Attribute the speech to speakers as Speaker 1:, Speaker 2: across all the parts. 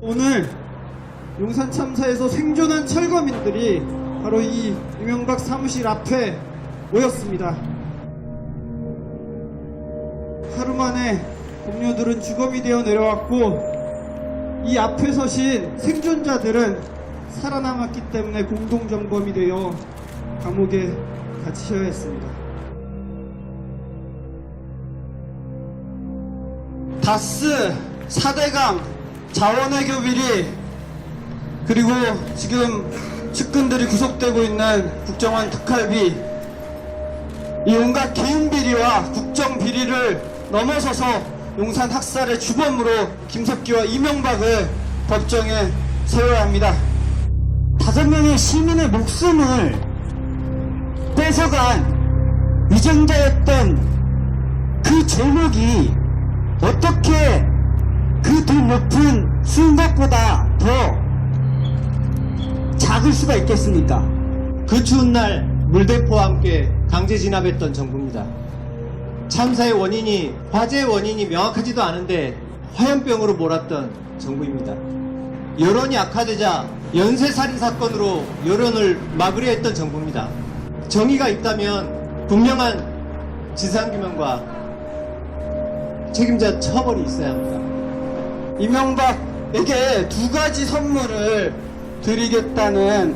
Speaker 1: 오늘 용산 참사에서 생존한 철거민들이 바로 이 이명박 사무실 앞에 모였습니다. 하루 만에 동료들은 주검이 되어 내려왔고 이 앞에 서신 생존자들은 살아남았기 때문에 공동정범이 되어 감옥에 갇히셔야 했습니다. 다스, 4대강, 자원외교 비리, 그리고 지금 측근들이 구속되고 있는 국정원 특활비, 이 온갖 개인 비리와 국정 비리를 넘어서서 용산 학살의 주범으로 김석기와 이명박을 법정에 세워야 합니다. 다섯 명의 시민의 목숨을 뺏어간 위정자였던 그 제목이 어떻게 그더 높은 수인것보다 더 작을 수가 있겠습니까?
Speaker 2: 그 추운 날 물대포와 함께 강제 진압했던 정부입니다. 참사의 원인이 화재의 원인이 명확하지도 않은데 화염병으로 몰았던 정부입니다. 여론이 악화되자 연쇄살인 사건으로 여론을 막으려 했던 정부입니다. 정의가 있다면 분명한 진상규명과 책임자 처벌이 있어야 합니다.
Speaker 1: 이명박에게 두 가지 선물을 드리겠다는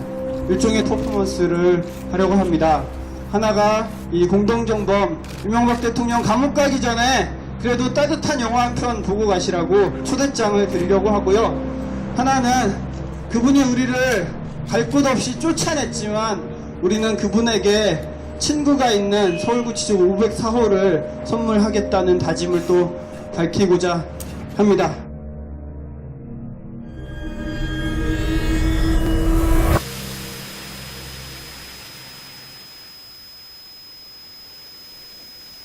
Speaker 1: 일종의 퍼포먼스를 하려고 합니다. 하나가 이 공동정범 이명박 대통령 감옥 가기 전에 그래도 따뜻한 영화 한 편 보고 가시라고 초대장을 드리려고 하고요. 하나는 그분이 우리를 갈 곳 없이 쫓아냈지만 우리는 그분에게 친구가 있는 서울구치소 504호를 선물하겠다는 다짐을 또 밝히고자 합니다.